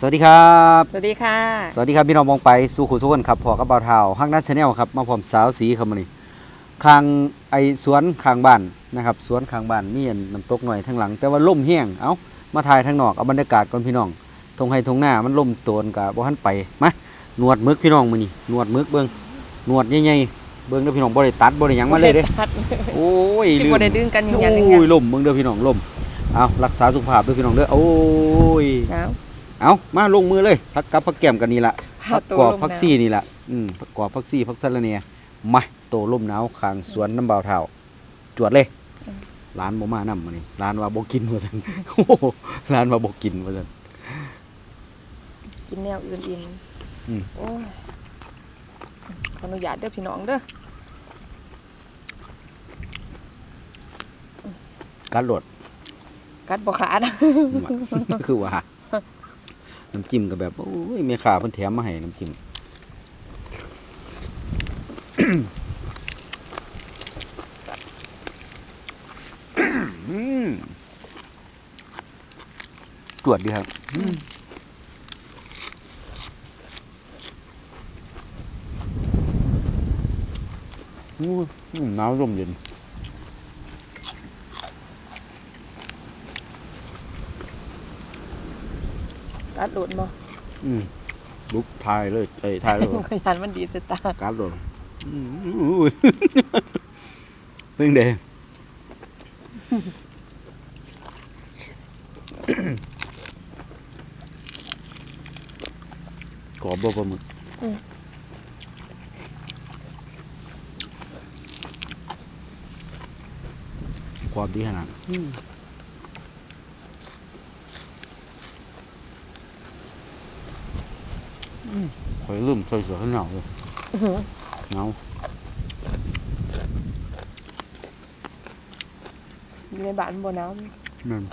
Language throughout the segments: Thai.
สวัสดีครับ สวัสดีค่ะ สวัสดีครับพี่น้องมองไปสู่ขุสุวรรณครับพอกับบ่าวเทาฮักนัทชาแนลครับมาพร้อมสาวสีครับมื้อนี้ข้างไอสวนข้างบ้านนะครับสวนข้างบ้านมีอันน้ำตกหน่อยทางหลัง แต่ว่าล่มแห้งเอ้ามาถ่ายทางนอกเอาบรรยากาศก่อนพี่น้องทงไห้ทงหน้ามันล่มโตนกับบ่ทันไปมาหนวดมึกพี่น้องมื้อนี้หนวดมึกเบิ่งหนวดใหญ่ๆเบิ่งเด้อพี่น้องบ่ได้ตัดบ่ได้หยังมาเลยเด้พัดโอ้ยสิลืบ่มได้ดึงกันอย่างยันอย่างโอ้ยัยล่มเบิ่งเด้อพี่น้องล่มเอารักษาสุขภาพเด้อพี่น้องเด้อโอ้ยหนาว เอามาลงมือเลยพักกับพักแก้มกันนี่ละพาพักตัวกอบลงพักน้ำซี่นี่ละอืมพักกอบพักซี่พักสะระเนียมาโตล่มหนาวคางสวนน้ำเบาวเท่าจวดเลยร้านบ่มานำมานี่ร้านว่าบ่กินว่าซั่นโอ้โหร้านว่าบ่กินว่าซั่นกินแนวอื่นอิ่มอืมโอ้ยขออนุญาตเด้อพี่น้องเด้อกัดโหลดกัดบ่ขาดคือว่า น้ำจิ้มก็แบบ โอ้ยแม่ค้าเพิ่นแถมมาให้น้ำจิ้มตรวจดีครับอืมอู้หูหนาวลมเย็น กัดโดดบ่อืมลุกทายเลยเอ้ยทายเลยขยันมันดีสตาร์การ์ดโดนอืมอุ้ยเรื่องเดกรอบบ่ปลาหมึกกรอบดีขนาด ข่อยลืมใส่เสื้อข้างหนาวเลยหนาวอยู่ในบ้านบ่หนาวนั่น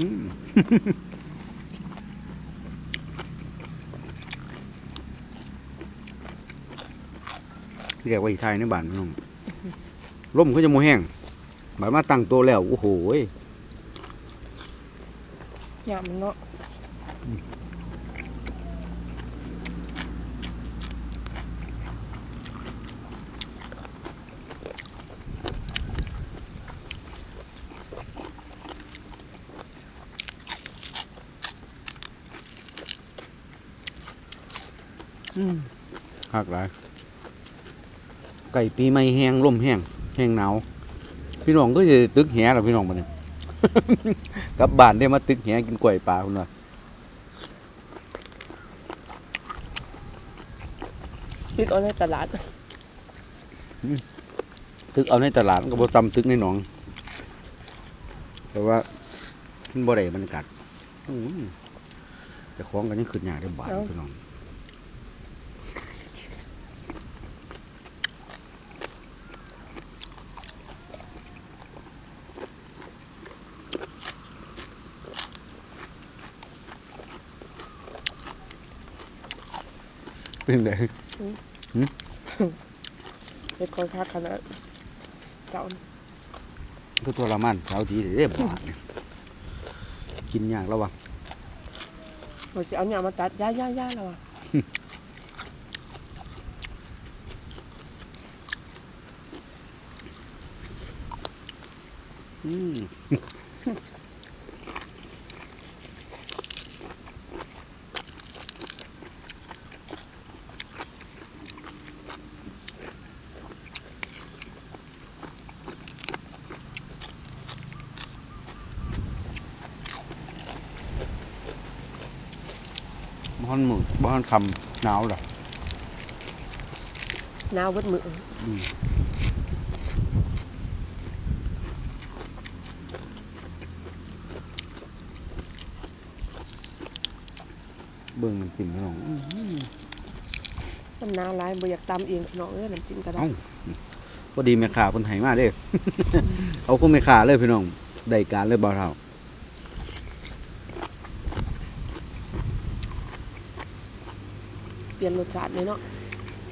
อืม เรียกว่าอีไทยในบ้านพี่น้องร่มก็จะโมแห้งบาดมาตั้งตัวแล้ว โอ้โหย ยามมันเนาะหักหลายไก่ปีใหม่แห้งร่มแห้งแห้งหนาวพี่น้องก็จะตึกแหหรอพี่น้องมัน กลับบ้านได้มาตึกแหกินกล้วยปลาคุณว่าตึกเอาในตลาด ตึกเอาในตลาดมันก็บ่จำตึกในหนอง แต่ว่ามันบ่ได้บรรยากาศอื้อแต่ของกันยังขึ้นยากได้บาทพี่น้อง เป็นไงเป็นคนคักขนาดเจ้าคือตัวละมันเช้าทีเด้บาทเนี่ยกินยากแล้ววะบ่สิเอาหยังมาตัดย่าๆๆแล้วอะอืม บ้านหมึกบ้านคำหนาวเหรอหนาวเบิดมื้อเบิ่งน้ำจิ้มพี่น้องอื้อมันหนาวหลายบ่อยากตำเองพี่น้องเอ้ยน้ำจิ้มก็ได้เอ้าพอดีแม่ค้าคนไทยมาเด้ เอาคุณแม่ค้าเลยพี่น้องได้การเลยบ่าวเท่า เปลี่ยนรสชาติเลยเนาะ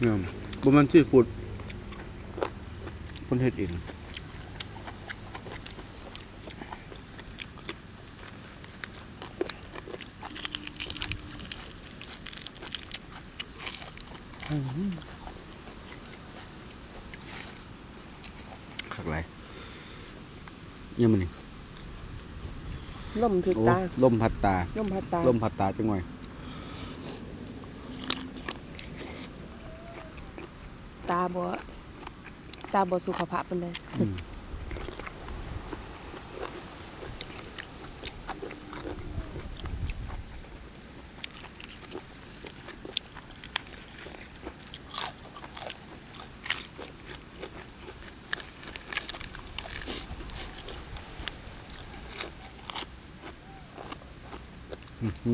เนี่ยบ่มันซีฟู้ดเพิ่นเฮ็ดเองขักไรเยี่ยมันนี่ล่มถึกอตาลมผัดตา ย่มผัดตา ลมผัดตาจังไง บ่ตาบ่สุขภาพปานใด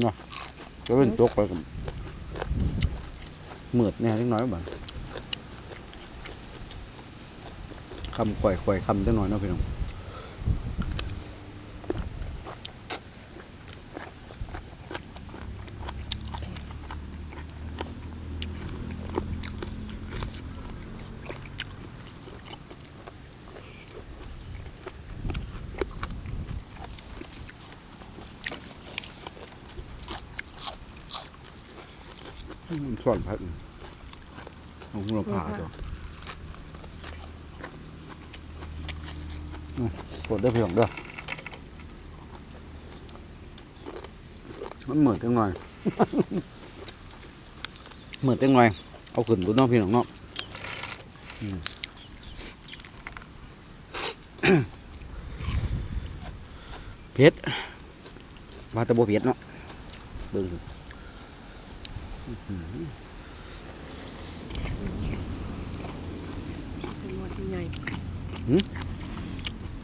เนาะจะเป็นตกไปกับมืดเนี่ยเล็กน้อยบ้าง คำค่อยข่อยคำจังหน่อยเนาะพี่น้อง มันสอนพัดของเราผ่าตัวอืม กดได้เพียงเด้อมันเหมือนจังหน่อย เหมือนจังหน่อย เอาขึ้นตัวน้องพี่น้องเนาะอืมเผ็ดว่าแต่บ่เผ็ดเนาะเบิ่งสิเป็นหนวดใหญ่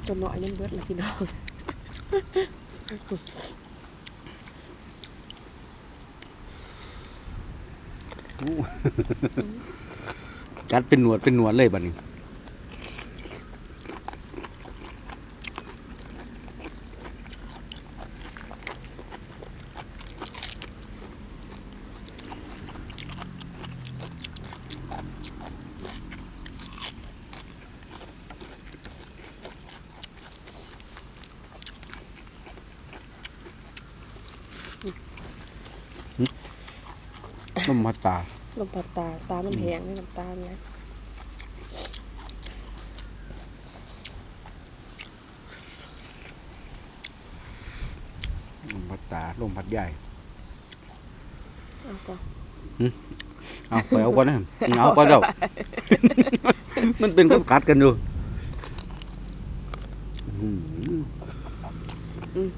จนหน่อยนั่นเบิดลยพี่น้องกัดเป็นหนวดเป็นหนวดเลยบัดนี้ น้ำมาตาลมพัดตา ตามันแห้งนี่น้ำตาเนี่ยลมพัดตาลมพัดใหญ่เอาก็เอาไปเอาก่อนนะเอาก่อนเจ้ามันเป็นกับกัดกันอยู่อื้อหือ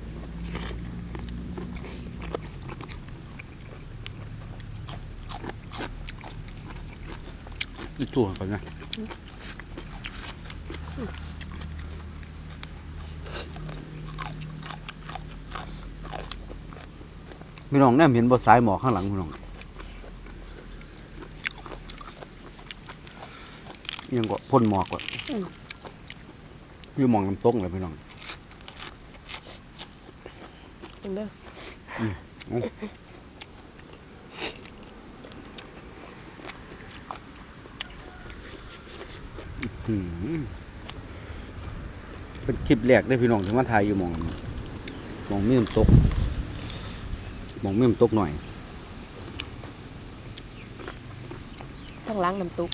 อีกตัวก่อนนะพี่น้องแนมเห็นบนสายหมอกข้างหลังพี่น้องยังก็พ่นหมอกว่ะอยู่หมองน้ำตกเลยพี่น้องเห็นเด้อ เป็นคลิปแรกได้อพี่น้องที่มาถ่ายอยู่หมองหมองมีน้ำตกหมองมีน้ำตกหน่อยทั้งหล้างน้ำตุก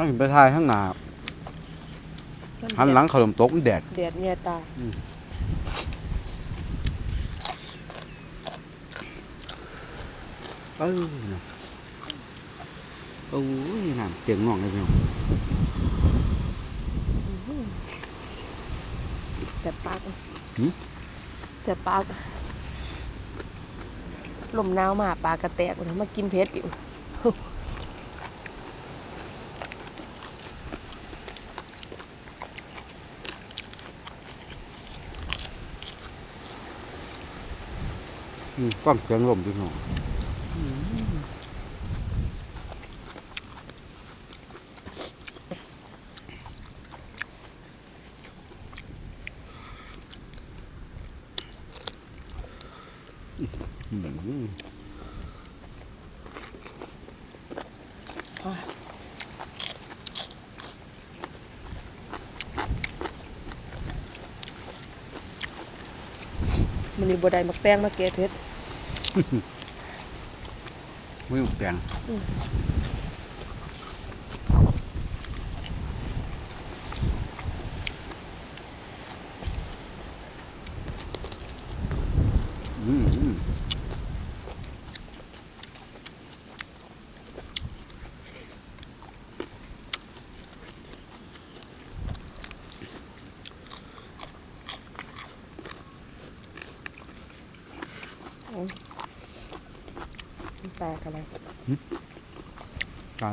ถ้าเห็นไปถ่ายข้างหน้าหันหลังเขาลมตกมันแดดแดดแย่ตาเออนะโอ้ยน้ำเตียงน่องเลยพี่น้องแสบปากแสบปากลมหนาวมาปากกระแตกมากินเพชรอยู่ ฟังเสียงลมดิหน่อยมันนี่บดได้มักแตงมาเกะเพชร ไม่หมกแดงอืมอืม แปลกอะไรใช่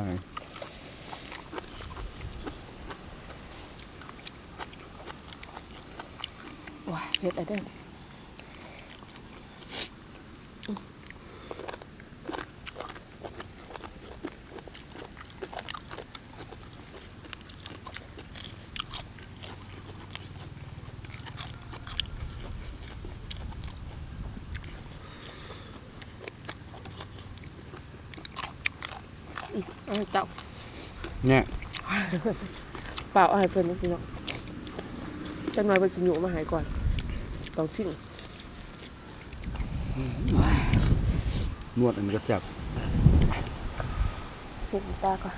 ว้าเผ็ดอะไรเด้อ เอาให้เจ้า เนี่ยเปล่าเอาให้เพิ่นพี่น้องจังน้อยเป็นสิหนูมาใหายก่อนต้องชิมนวดอันนี้ก็แซ่บพวกตาก่อน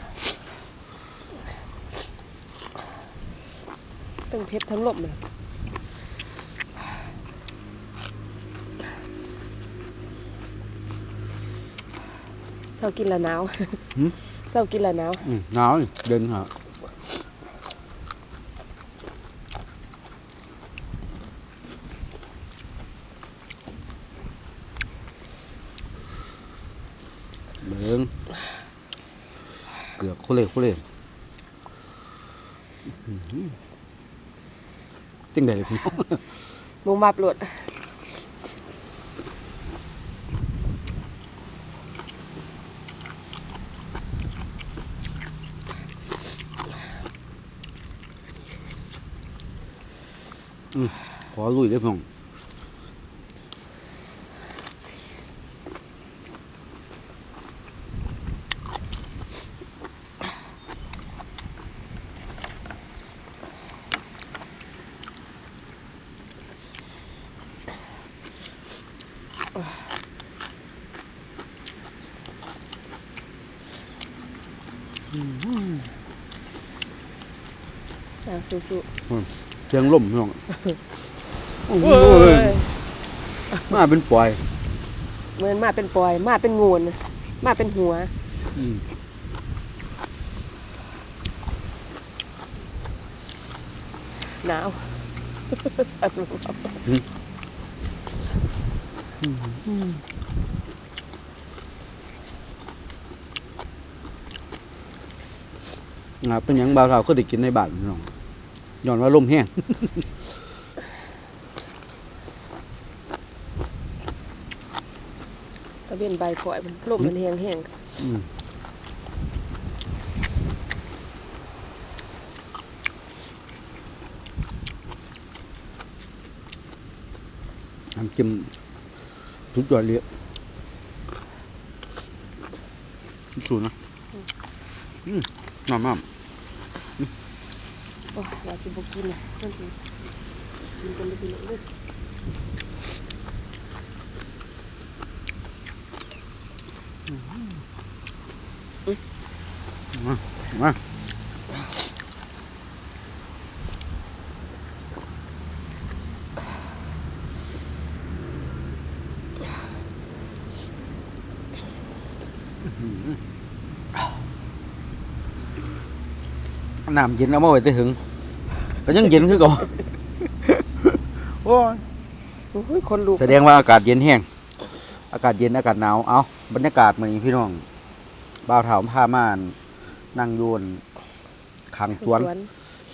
ตั้งเพชรทั้งลมเลยเศร้ากินละหนาว เศร้ากินละหนาวอืมหนาวนี่เดินหาเบิ่งเกือกโคเล่โคเล่อื้อหือจังได๋เลยพี่น้อง มุงมาบหลด ขอลุยเด้อพี่น้องอะสู้ เสียงลมพี่น้องโอ้ๆโหเอ้ยมาเป็นปล่อยเหมือนมาเป็นปอย มาเป็นงูนมาเป็นหัว อืมหนาวสั่นบับอ่าเป็นหยังบ่าวเฒ่าก็ได้กินในบ้านพี่น้อง ย้อนว่าลมแห้งตะเวนใบข่อยมันลมมันแห้งแห้งอืมน้ำจิ้มสุดยอดเลยสูนะ อืมน้ำน้ โอ้ยว่าสิบกินน่ะมันสิกินกันไปกินเด้อำมา น้ำเย็นเอามาไว้แต่หึงก็ยังเย็นคือเก่าโอ้ยโอ้ยคนลุกแสดงว่าอากาศเย็นแห้งอากาศเย็นอากาศหนาวเอาบรรยากาศเหมือนพี่น้องบ่าวเถาผ้าม่านนั่งโยนขางสวน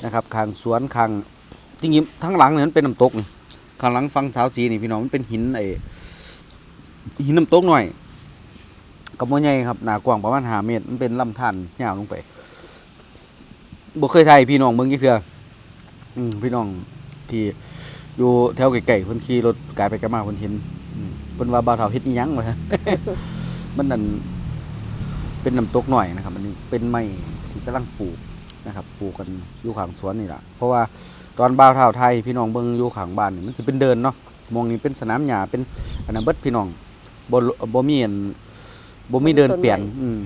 นะครับขางสวนขางจริงๆทั้งหลังเนี่ยมันเป็นน้ำตกนี่ข้างหลังฟังเท้าวสีนี่พี่น้องมันเป็นหินไอ้หินน้ำตกหน่อยกับโมใหญ่ครับหนากว้างประมาณหาเมตรมันเป็นลำธารยาวลงไป บ่เคยไทยพี่น้องเมืองยี่เถื่ออืมพี่น้องที่อยู่แถวไกลๆเพิ่นขี่รถกายไปกลับมาเพิ่นเห็นอืมเพิ่นว่าบ่าวเฒ่าเฮ็ดอีหยังวะมันนั่นเป็นน้ำตกหน่อยนะครับอันนี้เป็นไม้ที่กำลังปลูกนะครับปลูกกันอยู่ข้างสวนนี่แหละเพราะว่าตอนบ่าวเท่าไทยพี่น้องเบิ่งอยู่ข้างบ้านนี่มันสิเป็นเดินเนาะมองนี้เป็นสนามหญ้าเป็นอันนั้นเบิดพี่น้องบ่บ่มีอันบ่มีเดินเปลี่ยนอืม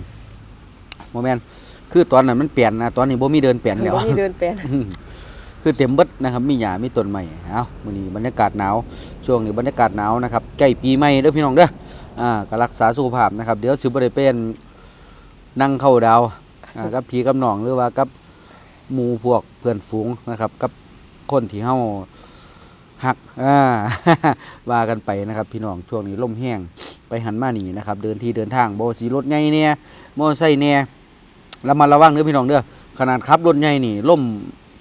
บ่แม่น คือตอนนั้นมันเปลี่ยนนะตอนนี้บ่มีเดินเปลี่ยนแล้วบ่มีเดินแปลนอืมคือเต็มเบิดนะครับ มีหญ้ามีต้นไม้เอ้ามื้อนี้บรรยากาศหนาว ช่วงนี้บรรยากาศหนาวนะครับใกล้ปีใหม่เด้อพี่น้องเด้ออ่าก็รักษาสุขภาพนะครับ เดี๋ยวสิบ่ได้เป็นนั่งเข้าดาวอ่ากับพี่กับน้องหรือว่ากับหมู่พวกเพื่อนฝูงนะครับ กับคนที่เฮาหักอ่าว่ากันไปนะครับ พี่น้องช่วงนี้ลมแห้งไปหันมานี่นะครับ เดินที่เดินทางบ่สิรถใหญ่เนี่ยมอไซค์เนี่ย ระมัดระวังเด้อพี่น้องเด้อขนาดขับรถใหญ่นี่ลม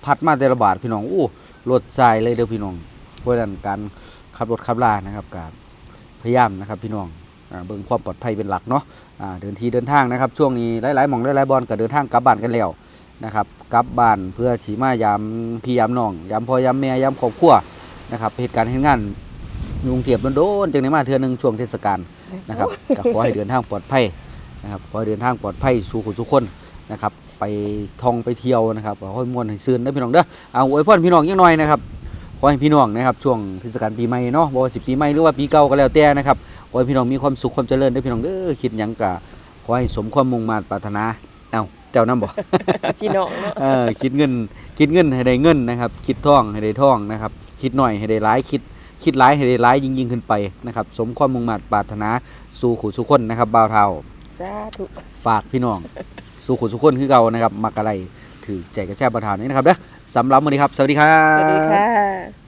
พัดมาแต่ละบาทพี่น้องอู้รถทรายเลยเด้อพี่น้องเพราะนั้นการขับรถขับลานะครับการพยายามนะครับพี่น้องอเบิ่งความปลอดภัยเป็นหลักเนาะเดินทีเดินทางนะครับ ช่วงนี้หลายๆหม่องหลายๆบอลก็เดินทางกลับบ้านกันแล้วนะครับกลับบ้านเพื่อถีมายามพี่ยามน้องยามพ่อยามแม่ยามครอบครัวนะครับเหตุการณ์เหตุงานยุงเทียบโดนๆจังได้มาเทือหนึงช่วงเทศกาลนะครับขอให้เดินทางปลอดภัยนะครับขอให้เดินทางปลอดภัยสู่คนทุกคน นะครับไปท่องไปเที่ยวนะครับขอให้ม่วนให้ซื่นนะพี่น้องเด้อเอาอวยพรพี่น้องยังหน่อยนะครับขอให้พี่น้องนะครับช่วงเทศกาลปีใหม่เนาะบ่ว่าสิปีใหม่หรือว่าปีเก่าก็แล้วแต่นะครับขอให้พี่น้องมีความสุขความเจริญเด้อพี่น้องเด้อคิดหยังก็ขอให้สมความมุ่งมั่นปรารถนาเอ้าเจ้านำบ่พี่น้องเนาะเออคิดเงินคิดเงินให้ได้เงินนะครับคิดท่องให้ได้ท่องนะครับคิดหน่อยให้ได้ร้ายคิดคิดร้ายให้ได้ร้ายยิ่งยิ่งขึ้นไปนะครับสมความมุ่งมั่นปรารถนาสู่ขู่สุคนนะครับบ่าวเท่าสาธุฝากพี่น้อง สู้ขู่สุคนคือเก่านะครับมักอะไรถือใจกระแช่บ่าวเท่านี้นะครับเด้อสำหรับวันนี้ครับ สวัสดีครับสวัสดีค่ะ